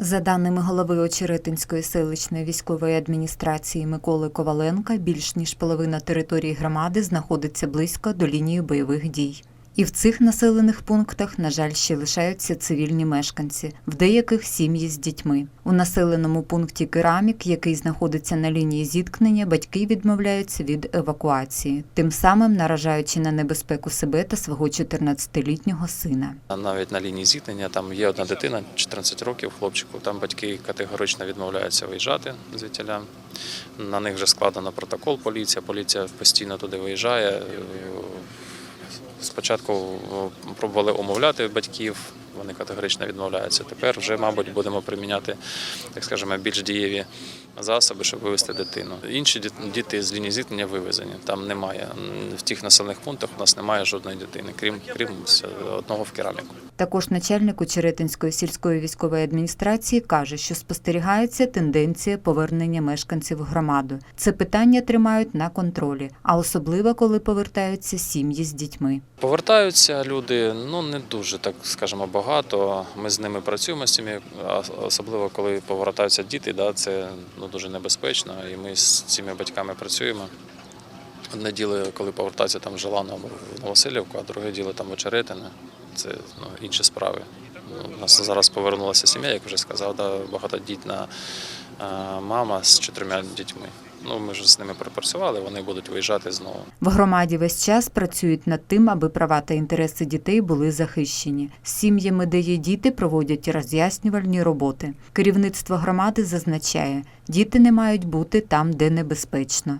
За даними голови Очеретинської селищної військової адміністрації Миколи Коваленка, більш ніж половина території громади знаходиться близько до лінії бойових дій. І в цих населених пунктах, на жаль, ще лишаються цивільні мешканці, в деяких сім'ї з дітьми. У населеному пункті Керамік, який знаходиться на лінії зіткнення, батьки відмовляються від евакуації, тим самим наражаючи на небезпеку себе та свого 14-літнього сина. Навіть на лінії зіткнення там є одна дитина, 14 років, хлопчику. Там батьки категорично відмовляються виїжджати звідтіля. На них вже складено протокол. Поліція. Поліція постійно туди виїжджає. Спочатку пробували умовляти батьків. Вони категорично відмовляються. Тепер вже, мабуть, будемо приміняти, так скажемо, більш дієві засоби, щоб вивезти дитину. Інші діт- діти з лінії зіткнення вивезені. Там немає в тих населених пунктах. У нас немає жодної дитини, крім крім одного в кераміку. Також начальник Очеретинської сільської військової адміністрації каже, що спостерігається тенденція повернення мешканців в громаду. Це питання тримають на контролі, а особливо коли повертаються сім'ї з дітьми. Повертаються люди, ну не дуже так скажемо багато. Ми з ними працюємо з цими, особливо коли повертаються діти, да, це ну дуже небезпечно. І ми з цими батьками працюємо. Одне діло, коли повертаються там або в Новосилівку, а друге діло там Очеретине. Це ну, інші справи. Ну, У нас зараз повернулася сім'я, як вже сказав, да, багатодітна мама з чотирма дітьми. Ну, ми ж з ними пропрацювали, вони будуть виїжджати знову. В громаді весь час працюють над тим, аби права та інтереси дітей були захищені. З сім'ями, де є діти, проводять роз'яснювальні роботи. Керівництво громади зазначає, діти не мають бути там, де небезпечно.